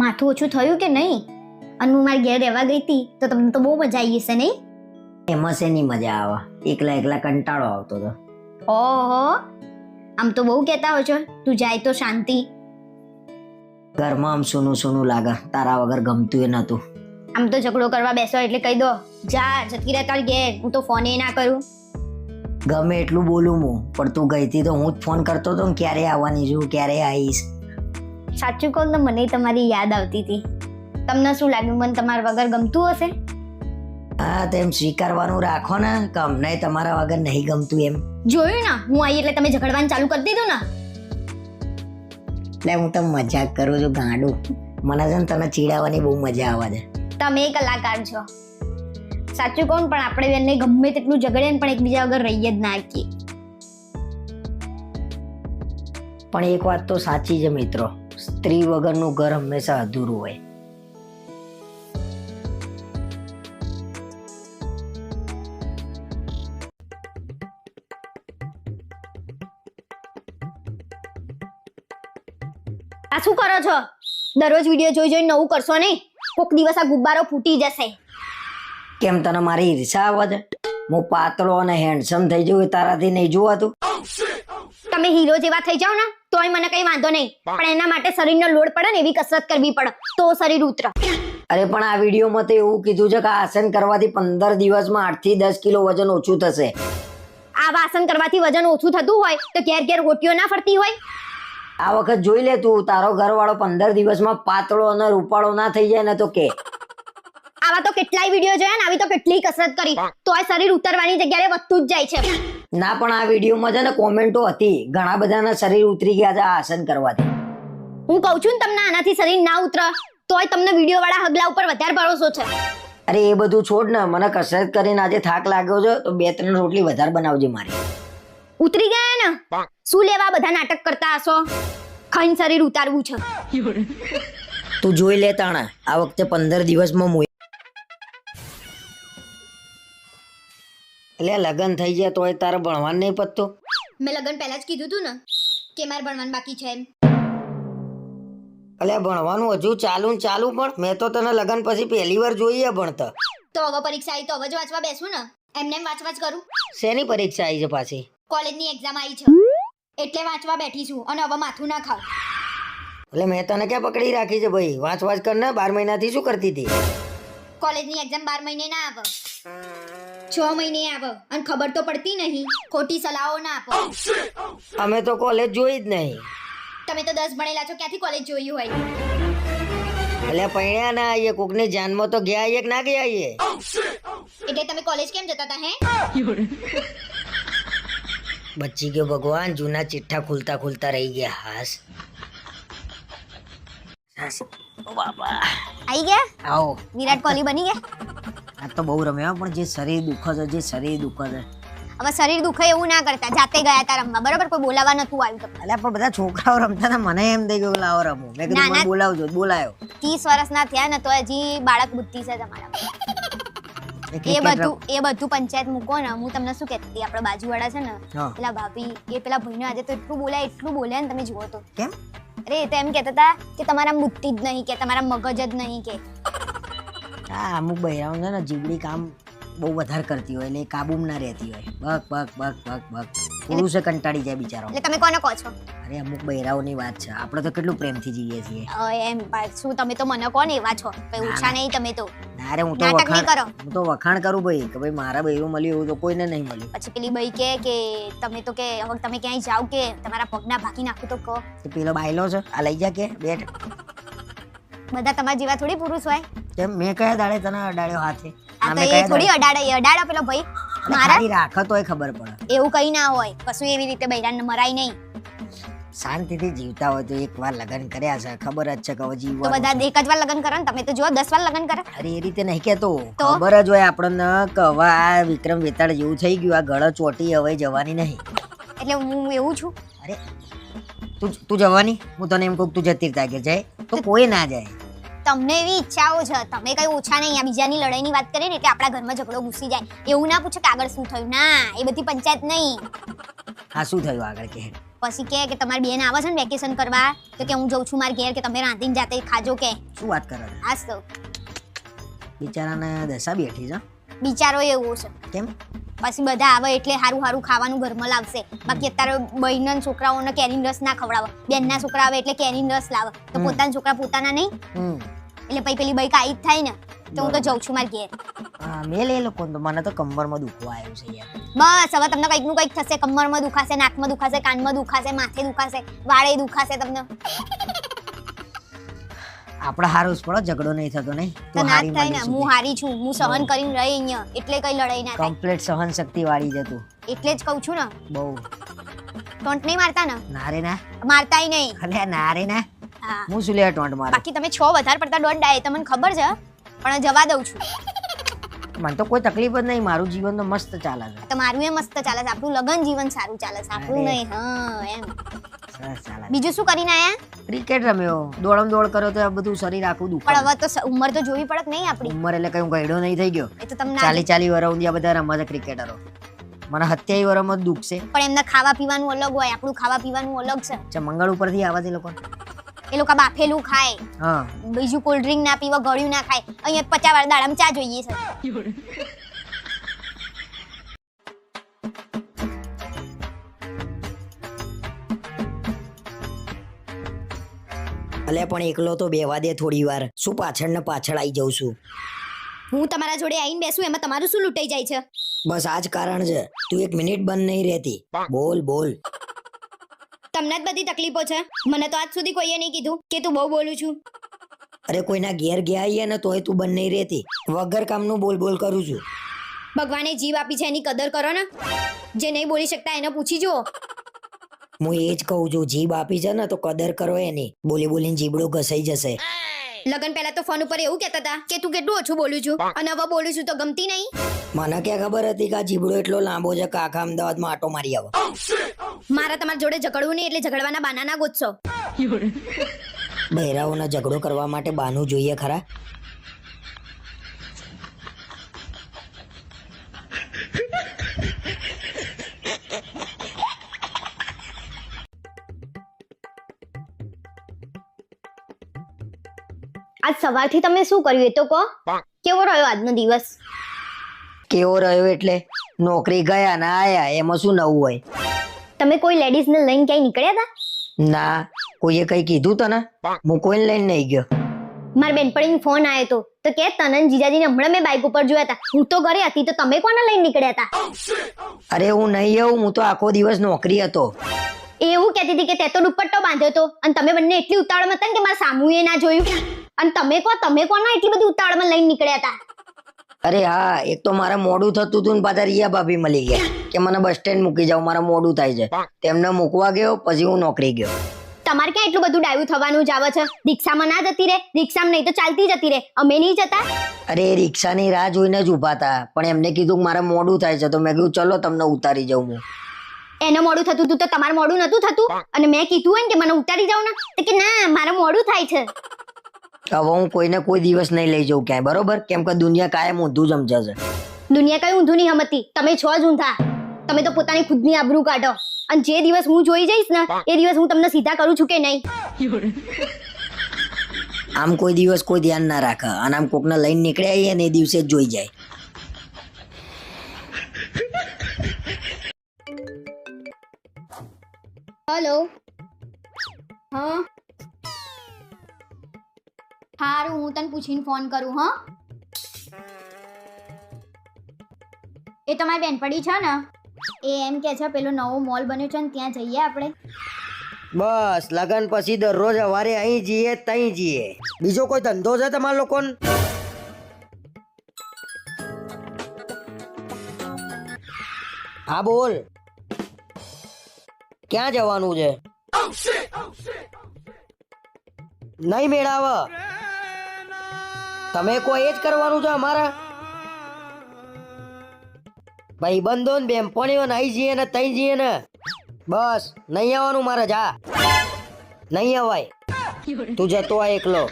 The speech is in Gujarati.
માથું ઓછું થયું કે નહીં? અને હું મારી ઘેર રહેવા ગઈ હતી તો તમને તો બહુ મજા આવી હશે નહીં? એમાં શેની મજા આવે? એકલા એકલા કંટાળો આવતો હતો ઓહો! આમ તો બહુ કહેતા હો છો. તું જાય તો શાંતિ. ઘરમાં આમ સૂનું સૂનું લાગે. તારા વગર ગમતું એ નતું આમ તો ઝઘડો કરવા બેસો એટલે કહી દો. જા જતી રહે તાર ઘેર. હું તો ફોને ના કરું. ગમે એટલું બોલું હું પણ તું ગઈ હતી તો હું જ ફોન કરતો હતો ક્યારે આવવાની છું ક્યારે આવીશ? સાચું કહું તો મને તમારી યાદ આવતી હતી. તમને શું લાગ્યું? મને તમારા વગર ગમતું હશે? હા તેમ સ્વીકારવાનું રાખો ને. કે અમને તમારા વગર નહીં ગમતું એમ. જોયું ને? હું આવી એટલે તમે ઝઘડવાનું ચાલુ કરી દીધું ને? એટલે હું તો મજાક કરું છું ગાંડું. મને છે ને તને ચીડાવવાની બહુ મજા આવે છે. તમે કલાકાર છો. સાચું કહું પણ આપણે બંને ગમે તેટલું ઝઘડે પણ એકબીજા વગર રહીએ જ ના શકીએ. પણ એક વાત તો સાચી છે મિત્રો. સ્ત્રી વગરનું ઘર હંમેશા અધૂરું હોય. આ શું કરો છો? દરરોજ વીડિયો જોઈ જોઈ નવું કરશો નહીં? કોક દિવસ આ ગુબ્બારો ફૂટી જશે. કેમ તને મારી ઈર્ષા આવે છે? હું પાતળો અને હેન્ડસમ થઈ જવું તારાથી નહીં જોવાતું. તમે હીરો જેવા થઈ જાઓ ને? તોય મને કઈ વાંધો નહીં. પણ એના માટે શરીરનો લોડ પડે ને એવી કસરત કરવી પડે. તો શરીર ઉતરે. અરે પણ આ વિડીયોમાં તો એવું કીધું છે કે આસન કરવાથી પંદર દિવસમાં આઠથી દસ કિલો વજન ઓછું થશે. આ આસન કરવાથી વજન ઓછું થતું હોય તો ઘેર ઘેર ગોટીઓ ના ફરતી હોય. આ વખત જોઈ લે તું તારો ઘરવાળો પંદર દિવસમાં પાતળો અને રૂપાળો ના થઈ જાય ને તો કે. આવા તો કેટલાય વીડિયો જોયા ને આવી તો કેટલી કસરત કરી. તોય શરીર ઉતરવાની જગ્યાએ વધતું જ જાય છે. ના પણ આ વિડીયોમાં છે ને કોમેન્ટો હતી. ઘણા બધાના શરીર ઉતરી ગયા છે આ આસન કરવાથી. હું કહું છું ને તમને આનાથી શરીર ના ઉતરે તોય તમને વીડિયો વાળા હગલા ઉપર વધારે ભરોસો છે. અરે એ બધું છોડ ને મને કસરત કરીને આજે થાક લાગ્યો છે તો બે ત્રણ રોટલી વધારે બનાવજે મારી. ઉતરી ગયા ને? શું લેવા બધા નાટક કરતા હશો? ખાઈને શરીર ઉતારવું છે. તું જોઈ લે તાણા આ વખતે પંદર દિવસમાં એટલે લગ્ન થઈ જાય તોય તારે ભણવાનું નહીં પતતું? મેં લગન પહેલા જ કીધું તું ને કે મારે ભણવાનું બાકી છે એમ. એટલે ભણવાનું હજુ ચાલુ ને ચાલુ પણ મેં તો તને લગ્ન પછી પહેલી વાર જોઈએ ભણતર. તો હવે પરીક્ષા આવી તો હવે જ વાંચવા બેસું ને. એમને એમ વાંચવા જ કરું. શેની પરીક્ષા આવી છે પાછી? કોલેજની એક્ઝામ આવી છે. એટલે વાંચવા બેઠી છું અને હવે માથું ના ખાવ. એટલે મેં તને ક્યાં પકડી રાખી છે ભાઈ? વાંચ વાંચ કર ને બાર મહિનાથી શું કરતી હતી? કોલેજની એક્ઝામ બાર મહિને ના આવે. છ મહિને આવો. અને ખબર તો પડતી નહીં. ખોટી સલાહો ના આપો. અમે તો કોલેજ જોઈ જ નહીં. તમે તો દસ ભણેલા છો ક્યાંથી કોલેજ જોયું હોય? એટલે પૈણ્યા ના આવીએ. કોકની જાનમાં તો ગયા આવીએ કે ના ગયા આવીએ? એટલે તમે કોલેજ કેમ જતા હતા હે? બચી ગયો ભગવાન. જૂના ચિઠ્ઠા ખુલતા ખુલતા રહી ગયા. હાસ. બાબા આવી ગયા? આવો. વિરાટ કોહલી બની ગયા? આ તો બહુ રમ્યા પણ જે શરીર દુખે છે જે શરીર દુખે છે. હવે શરીર દુખે એવું ના કરતા જાતે ગયા હતા રમવા. બરાબર કોઈ બોલાવા નતું આવ્યું તમને અલ્યા પણ બધા છોકરાઓ રમતા હતા મને એમ થઈ ગયું લાવો રમો. મેં કીધું મને બોલાવજો બોલાયો. ત્રીસ વર્ષના થયા ને તો હજી બાળક બુદ્ધિ છે તમારા એ બધું એ બધું પંચાયત મૂકો ને હું તમને શું કહેતી હતી આપણા બાજુવાળા છે ને પેલા ભાભી એ પેલા ભાઈને આજે તો એટલું બોલાય એટલું બોલે ને તમે જુઓ તો. કેમ? અરે એ તો એમ કહેતા હતા કે તમારા બુદ્ધિ જ નહીં કે તમારા મગજ જ નહીં કે હા અમુક બહેરાઓ છે ને જીવડી કામ બહુ વધારે કરતી હોય એટલે કાબુમાં ના રહેતી હોય. બક બક બક બક બક. પુરુષે કંટાળી જાય બિચારો એટલે તમે કોને કહો છો? અરે અમુક બહેરાઓની વાત છે. આપણે તો કેટલું પ્રેમથી જીવીએ છીએ. એમ શું તમે તો મને કોને એવા છો? ઓછા નહીં તમે તો. ના અરે હું તો વખાણ કરો. હું તો વખાણ કરું ભાઈ કે ભાઈ મારા ભાઈઓ મળ્યું એવું તો કોઈને નહીં મળ્યું. પછી પેલી ભાઈ કે કે તમે તો કે હવે તમે ક્યાંય જાવ કે તમારા પગના ભાગી નાખું તો કહો. પેલો બાયલો છે આ લઈ જા કે બેટ બધા તમારા જેવા થોડી પુરુષ હોય? કેમ? મેં કયા દાડે તને અડાડ્યો હાથે? આ તો એ થોડી અડાડે એ અડાડો પેલો ભાઈ. મારા? રાખો તોય ખબર પડે. એવું કઈ ના હોય. કશું એવી રીતે બૈરાને મરાય નહીં. શાંતિથી જીવતા હોય તો એક વાર લગ્ન કર્યા છે. ખબર જ છે કે હવે તો બધા એક જ વાર લગ્ન કરે ને? તમે તો જો દસ વાર લગ્ન કરે. અરે એ રીતે નહીં કેતો? ખબર જ હોય આપણને કે હવે આ વિક્રમ વેતાળ જેવું થઈ ગયું. આ ગળો ચોટી હવે જવાની નહીં. એટલે હું એવું છું. અરે તું તું જવાની. હું તને એમ કહું તું જતી રહે કે જાય તો કોઈ ના જાય. તમને એવી ઈચ્છાઓ છે તમે કઈ ઓછા નહીં આ બીજાની લડાઈની વાત કરીએ ને એટલે આપણા ઘરમાં ઝઘડો ઘૂસી જાય. એવું ના પૂછે કે આગળ શું થયું? ના એ બધી પંચાયત નહીં. હા શું થયું આગળ કે? પછી કે કે તમારી બેન આવે છે ને વેકેશન કરવા? તો કે હું જઉં છું મારા ઘેર કે તમે રાંધીને જાતે ખાજો કે. શું વાત કરો? આજ તો. બિચારાને દશા બેઠી છે. બિચારો એવો છે. કેમ? પછી બધા આવે એટલે સારું સારું ખાવાનું ઘરમાં લાવશે. બાકી અત્યારે બહેનના છોકરાઓને કેરીન રસ ના ખવડાવે. બેનના છોકરા આવે એટલે કેરીન રસ લાવે. તો પોતાના છોકરા પોતાના નહીં. એટલે પછી પેલી બાઈક આવી જ થાય ને તો હું તો જઉં છું મારી ઘેર. હા મેલ એ લોકો તો. મને તો કમરમાં દુખવા આવ્યું છે યાર. બસ હવે તમને કંઈકનું કંઈક થશે. કમરમાં દુખાશે નાકમાં દુખાશે કાનમાં દુખાશે માથે દુખાશે વાળે દુખાશે તમને. આપણે હારું જ પડો ઝઘડો નહીં થતો નહીં. તો ના જ થાય ને? હું હારી છું હું સહન કરીને રહી અહીંયા. એટલે કઈ લડાઈ ના થાય. કમ્પ્લીટ સહન શક્તિ વાળી જ તું. એટલે જ કહું છું ને. બહુ. ટોન્ટ નહીં મારતા ને? ના રે ના. મારતાય નહીં. અલ્યા ના રે ના. હા. હું શું લે ટોન્ટ મારે? બાકી તમે છ વધારે પડતા દોઢ ડાય તમને ખબર છે? પણ જવા દઉં છું. મને તો કોઈ તકલીફ જ નહીં મારું જીવન તો મસ્ત ચાલે છે. તમારું એ મસ્ત ચાલે છે આપણું લગન જીવન સારું ચાલે છે આપણું નહીં હા એમ. સરસ ચાલે બીજું શું કરીને આયા? ક્રિકેટ રમ્યો. દોડમ દોડ કર્યો તો આ બધું શરીર આખું પણ દુખે હવે તો સ- ઉંમર તો જોવી પડે કે નહીં આપણી? ઉંમર એટલે કઈ હું ગયડો નહીં થઈ ગયો. એ તો તમને ચાલી ચાલી વર્ષ સુધી આ બધા રમે છે ક્રિકેટરો. મને સત્યાવી વરમ જ દુખશે. પણ એમને ખાવા પીવાનું અલગ હોય આપણું ખાવા પીવાનું અલગ છે. અચ્છા મંગળ ઉપરથી આવે છે લોકો? એ લોકો બાફેલું ખાય. હા. બીજું કોલ્ડ ડ્રિંક ના પીવા ગળ્યું ના ખાય. અહીંયા પચાસ વાર દાડામાં ચા જોઈએ છે. અલે પણ એકલો તો બેવા દે થોડી વાર. શું પાછળ ને પાછળ આવી જાઉં છું? હું તમારા જોડે આવીને બેસું એમાં તમારું શું લૂંટાઈ જાય છે? બસ આ જ કારણ છે. તું એક મિનિટ બંધ નહીં રહેતી. બોલ બોલ. તમને જ બધી તકલીફો છે? મને તો આજ સુધી કોઈએ નહીં કીધું કે તું બહુ બોલું છું. અરે કોઈના ઘેર ગયા આવીએ ને તોય તું બંને રહેતી. વગર કામનું બોલ બોલ કરું છું. ભગવાને જીવ આપી છે એની કદર કરો ને. જે નહીં બોલી શકતા એને પૂછી જુઓ. હું એ જ કહું છું જીભ આપી છે ને તો કદર કરો એની. બોલી બોલીને જીબડો ઘસાઈ જશે. લગન પહેલા તો ફોન ઉપર એવું કહેતા હતા કે તું કેટલું ઓછું બોલું છું અને હવે બોલું છું તો ગમતી નહીં. મને ક્યાં ખબર હતી કે આ જીબડો એટલો લાંબો છે કે આખા અમદાવાદમાં આટો મારી આવે. મારા તમારા જોડે ઝઘડવું નહીં એટલે ઝઘડવાના બાના ના ગોતશો. બહેરાઓનો ઝઘડો કરવા માટે બાનું જોઈએ ખરા? આજ સવારથી તમે શું કર્યું એ તો કહો. કેવો રહ્યો આજનો દિવસ? કેવો રહ્યો એટલે? નોકરી ગયા ના આયા એમાં શું નવું હોય? તમે કોઈ લેડીઝને લઈને ક્યાંય નીકળ્યા હતા ના કોઈએ કઈ કીધું તને? હું કોઈ લઈને નહીં ગયો. મારા બેનપણીનો ફોન આવ્યો હતો તો કે તનન જીજાજીને હમણાં મેં બાઇક ઉપર જોયા હતા હું તો ઘરે હતી તો તમે કોને લઈને નીકળ્યા હતા અરે હું નહીં આવું હું તો આખો દિવસ નોકરી હતો. એવું કહેતી હતી કે તે તો દુપટ્ટો બાંધ્યો હતો અને તમે બંને એટલી ઉતાવળમાં હતા કે મારા સામુએ ના જોયું. અને તમે કો તમે કોના એટલી બધી ઉતાવળમાં લઈને નીકળ્યા હતા અરે હા એક તો મારે મોડું થતું હતું ને પાછા રિયા ભાભી મળી ગયા કે મને બસ સ્ટેન્ડ મૂકી જાવ મારા મોડું થાય છે. તેમને મૂકવા ગયો પછી હું નોકરી ગયો. તમારે ક્યાં એટલું બધું ડાયું થવાનું જ આવે છે? રિક્ષામાં ના જતી રે? રિક્ષામાં નહીં તો ચાલતી જતી રે. અમે નહીં જતા? અરે રિક્ષાની રાહ જોઈને જ ઊભા હતા પણ એમને કીધું કે મારે મોડું થાય છે તો મેં કીધું ચલો તમને ઉતારી જાઉં હું. એને મોડું થતું હતું તો તમારે મોડું નતું થતું? અને મેં કીધું હોય ને કે મને ઉતારી જાવ ને તો કે ના મારે મોડું થાય છે. હવે હું કોઈને કોઈ દિવસ નહીં લઈ જઉં ક્યાંય બરોબર? કેમ કે દુનિયા કાયમ ઊંધું જ સમજે છે દુનિયા કઈ ઊંધું નહીં હમતી. તમે છો જ ઊંધા. તમે તો પોતાની ખુદની આબરૂ કાઢો. અને જે દિવસ હું જોઈ જઈશ ને એ દિવસ હું તમને સીધા કરું છું કે નહીં? આમ કોઈ દિવસ કોઈ ધ્યાન ના રાખે. અને આમ કોકને લઈને નીકળ્યા આવીએ ને એ દિવસે જ જોઈ જાય. હેલો. હા? હારું હું તને પૂછીને ફોન કરું હા? એ તમારી બેનપડી છે ને. એ એમ કે છે પેલો નવો મોલ બન્યો છે ને ત્યાં જઈએ આપણે. બસ લગન પછી દરરોજ સવારે અહીં જઈએ તઈ જઈએ. બીજો કોઈ ધંધો છે તમારા લોકોને? હા બોલ. ક્યાં જવાનું છે? નહીં મેળાવ. તમે કોઈ એ જ કરવાનું છે અમારા? ભાઈબંધો ને બેનપણીઓ નહીં જઈએ ને તઈ જઈએ ને. બસ, નહીં આવવાનું મારે, જા. નહીં અવાય તું જતો આ એકલો.